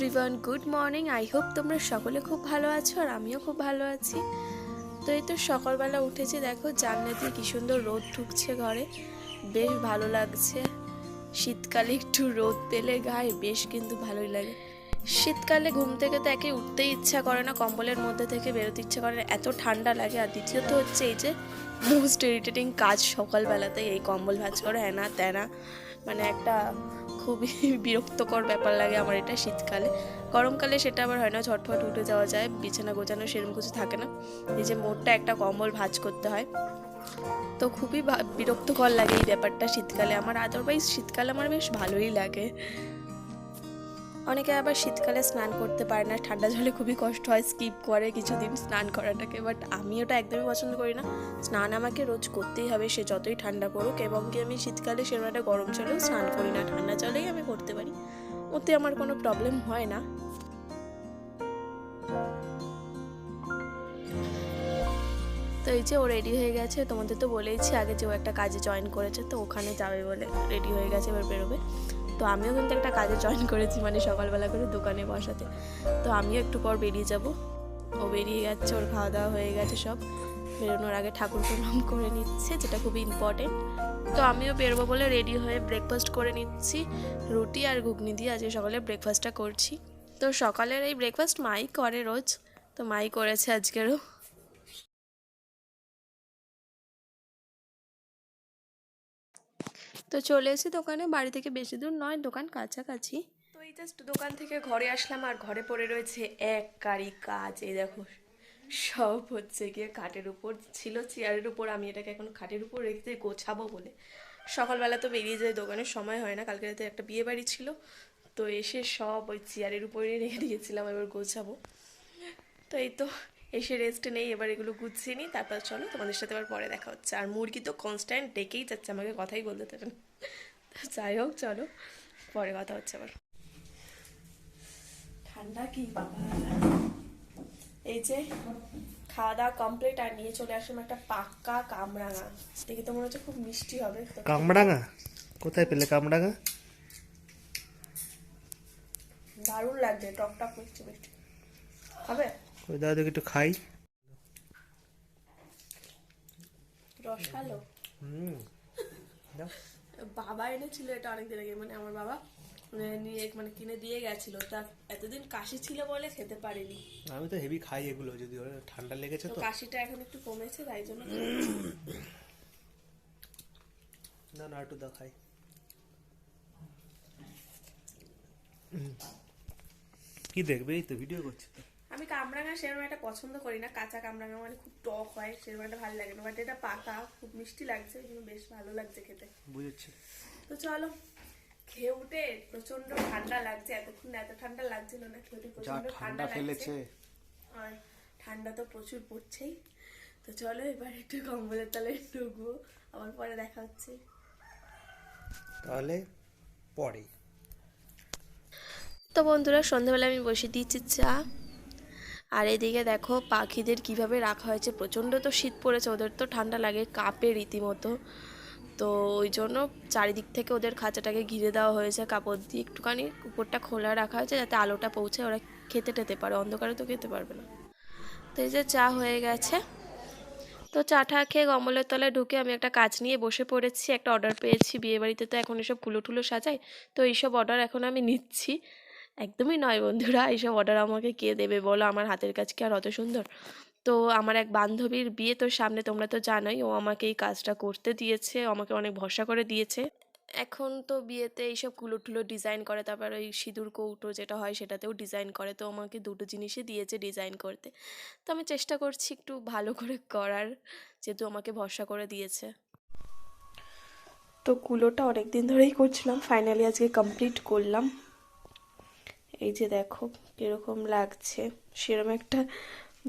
Everyone good morning I hope তোমরা সকলে খুব ভালো আছো আর আমিও খুব ভালো আছি। তো এই তো সকালবেলা উঠেছি, দেখো জানলা দিয়ে কি সুন্দর রোদ ঢুকছে ঘরে। বেশ ভালো লাগছে। শীতকালে একটু রোদ পেলে গায়ে বেশ কিন্তু ভালোই লাগে। শীতকালে ঘুম থেকে তো একে উঠতেই ইচ্ছা করে না, কম্বলের মধ্যে থেকে বেরোতে ইচ্ছা করে না। এত ঠান্ডা লাগে আর দ্বিতীয়ত হচ্ছে এই যে মোস্ট ইরিটেটিং কাজ সকালবেলাতে এই কম্বল ভাজ করে হ্যানা ত্যানা মানে একটা খুবই বিরক্তকর ব্যাপার লাগে আমার এটা শীতকালে। গরমকালে সেটা আবার হয় না, ঝটফট উঠে যাওয়া যায়, বিছানা গোছানো সেরকম কিছু থাকে না। এই যে মোটটা একটা কম্বল ভাজ করতে হয়। তো খুবই বিরক্তকর লাগে এই ব্যাপারটা শীতকালে। আমার আদারওয়াইজ শীতকালে আমার বেশ ভালোই লাগে। অনেকে আবার শীতকালে স্নান করতে পারে না, ঠান্ডা জলে খুবই কষ্ট হয় স্কিপ করে কিছুদিন স্নান করাটাকে। বাট আমি ওটা একদমই পছন্দ করি না। স্নান আমাকে রোজ করতেই হবে, সে যতই ঠান্ডা পড়ুক, এবং কি আমি শীতকালে সেরকম একটা গরম জলেও স্নান করি না, ঠান্ডা জলেই আমি করতে পারি। ওতে আমার কোনো প্রবলেম হয় না। তো এই যে ও রেডি হয়ে গেছে, তোমাদের তো বলেইছি আগে যে ও একটা কাজে জয়েন করেছে, তো ওখানে যাবে বলে রেডি হয়ে গেছে, এবার বেরোবে। তো আমিও কিন্তু একটা কাজে জয়েন করেছি মানে সকালবেলা করে দোকানে বসাতে। তো আমিও একটু পর বেরিয়ে যাব। ও বেরিয়ে যাচ্ছে, ওর খাওয়া দাওয়া হয়ে গেছে সব। বেরোনোর আগে ঠাকুর প্রণাম করে নিচ্ছে, যেটা খুবই ইম্পর্টেন্ট তো আমিও বেরোবো বলে রেডি হয়ে ব্রেকফাস্ট করে নিচ্ছি। রুটি আর ঘুগনি দিয়ে আজকে সকালে ব্রেকফাস্টটা করছি। তো সকালের এই ব্রেকফাস্ট মাই করে রোজ। তো মাই করেছে আজকেরও। তো চলে এসেছি দোকানে, বাড়ি থেকে বেশি দূর নয়, দোকান কাছাকাছি। তো এই জাস্ট দোকান থেকে ঘরে আসলাম আর ঘরে পড়ে রয়েছে এক কারি কাজ। এই দেখো, সব হচ্ছে গিয়ে খাটের উপর, ছিল চেয়ারের উপর, আমি এটাকে এখন খাটের উপর রেখে গোছাবো বলে। সকালবেলা তো বেরিয়ে যায় দোকানের সময় হয় না, কালকে রাতে একটা বিয়ে বাড়ি ছিল। তো এসে সব ওই চেয়ারের উপরে রেখে দিয়েছিলাম, এবার গোছাবো। তো এই তো এসে রেস্ট নেই এবার এগুলো গুছিয়ে নিই তারপর চলো তোমাদের সাথে আবার পরে দেখা হচ্ছে। আর মুরগি তো কনস্ট্যান্ট ডেকেই যাচ্ছে আমাকে কথাই বলতে দেবে না। যাই হোক চলো পরে কথা হচ্ছে আবার। ঠান্ডা কি বাবা? এই যে খাওয়া দাওয়া কমপ্লিট আর নিয়ে চলে আসলাম একটা পাক্কা কামরাঙা। দেখে তো মনে হচ্ছে খুব মিষ্টি হবে। তো কামরাঙা? কোথায় পেলে কামরাঙা? দারুণ লাগছে টক টক মিষ্টি মিষ্টি। হবে? ওই দাদা দেখি একটু খাই। রসালো? হুম। বাবা এনেছিল এটা অনেকদিন আগে মানে আমার বাবা মানে নিয়ে মানে কিনে দিয়ে গেছিল। তা এতদিন কাশি ছিল বলে খেতে পারিনি। আমি তো হেভি খাই এগুলো যদি ঠান্ডা লেগেছে তো কাশিটা এখন একটু কমেছে তাই জন্য না না একটু দাও খাই। হুম। কি দেখবে এই তো ভিডিও করছি তো। কামরাঙা সেরকম একটা পছন্দ করি না কাঁচা কামরাঙা মানে খুব টক হয় সেরকম একটা ভালো লাগে না বাট এটা পাকা খুব মিষ্টি লাগছে ওই জন্য বেশ ভালো লাগছে খেতে। বুঝেছি। তো চলো খেয়ে উঠে প্রচণ্ড ঠান্ডা লাগছে এতক্ষণ এত ঠান্ডা লাগছিল না খেয়ে উঠে প্রচণ্ড ঠান্ডা ফেলেছে লাগছে। আর ঠান্ডা তো প্রচুর পড়ছেই। তো চলো এবার একটু কম্বলের তলায় ঢুকবো আবার পরে দেখা হচ্ছে। তাহলে পরে। তো বন্ধুরা সন্ধ্যাবেলা আমি বসে দিয়েছি চা। আর এদিকে দেখো পাখিদের কীভাবে রাখা হয়েছে। প্রচণ্ড তো শীত পড়েছে, ওদের তো ঠান্ডা লাগে কাঁপে রীতিমতো। তো ওই জন্য চারিদিক থেকে ওদের খাঁচাটাকে ঘিরে দেওয়া হয়েছে, কাপড় দিয়ে একটুখানি উপরটা খোলা রাখা হয়েছে যাতে আলোটা পৌঁছে ওরা খেতে টেতে পারে, অন্ধকারে তো খেতে পারবে না। তো এই যে চা হয়ে গেছে। তো চা চাটা খেয়ে কম্বলের তলায় ঢুকে আমি একটা কাজ নিয়ে বসে পড়েছি, একটা অর্ডার পেয়েছি, বিয়েবাড়িতে তো এখন এসব কুলো টুলো সাজাই তো এইসব অর্ডার এখন আমি নিচ্ছি। একদমই নয় বন্ধুরা, এইসব অর্ডার আমাকে কে দেবে বলো? আমার হাতের কাজ কি আর অত সুন্দর? তো আমার এক বান্ধবীর বিয়ে তো সামনে তোমরা তো জানোই, ও আমাকে এই কাজটা করতে দিয়েছে আমাকে অনেক ভরসা করে দিয়েছে। এখন তো বিয়েতে এইসব কুলো টুলো ডিজাইন করে, তারপর ওই সিঁদুর কৌটো যেটা হয় সেটাতেও ডিজাইন করে, তো আমাকে দুটো জিনিসই দিয়েছে ডিজাইন করতে। তো আমি চেষ্টা করছি একটু ভালো করে করার, যেহেতু আমাকে ভরসা করে দিয়েছে। তো কুলোটা অনেক দিন ধরেই করছিলাম ফাইনালি আজকে কমপ্লিট করলাম। এই যে দেখো কীরকম লাগছে। সেরকম একটা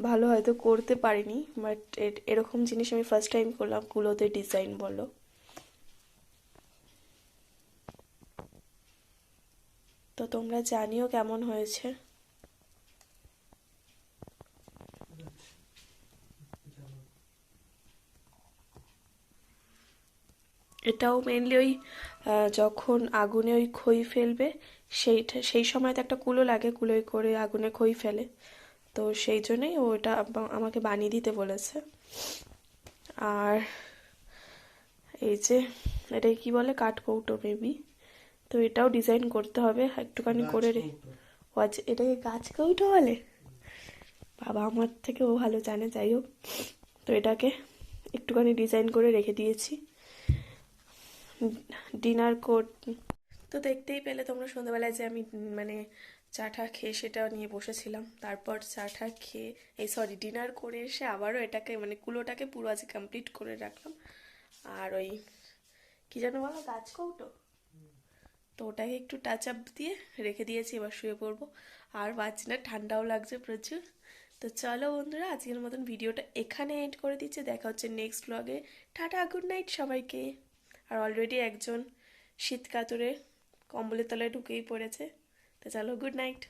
ভালো হয়তো করতে পারিনি বাট এরকম জিনিস আমি ফার্স্ট টাইম করলাম, কুলোতে ডিজাইন বলো। তো তোমরা জানিও কেমন হয়েছে। এটাও মেনলি ওই যখন আগুনে ওই খই ফেলবে সেইটা সেই সময় তো একটা কুলো লাগে কুলোয় করে আগুনে খই ফেলে। তো সেই জন্যই ও এটা আমাকে বানিয়ে দিতে বলেছে। আর এই যে এটাকে কি বলে? কাঠকৌটো মেবি তো এটাও ডিজাইন করতে হবে একটুখানি করে রে ও এটাকে গাছ কৌটো বলে? বাবা আমার থেকে ও ভালো জানে যাই হোক। তো এটাকে একটুখানি ডিজাইন করে রেখে দিয়েছি। ডিনার কোট তো দেখতেই পেলে তোমরা সন্ধ্যাবেলায় যে আমি মানে চাটা খেয়ে সেটা নিয়ে বসেছিলাম। তারপর চাটা খেয়ে, এই সরি ডিনার করে এসে আবারও এটাকে মানে কুলোটাকে পুরো আজ কমপ্লিট করে রাখলাম। আর ওই, কি যেন বলো গাছ কৌটো তো ওটাকে একটু টাচ আপ দিয়ে রেখে দিয়েছি, এবার শুয়ে পড়ব। আর পাচ্ছি না, ঠান্ডাও লাগছে প্রচুর। তো চলো বন্ধুরা, আজকের মতন ভিডিওটা এখানে এড করে দিচ্ছে। দেখা হচ্ছে নেক্সট ব্লগে টাটা গুড নাইট সবাইকে। আর অলরেডি একজন শীত কাতুরে কম্বলের তলায় ঢুকেই পড়েছে। তো চলো গুড নাইট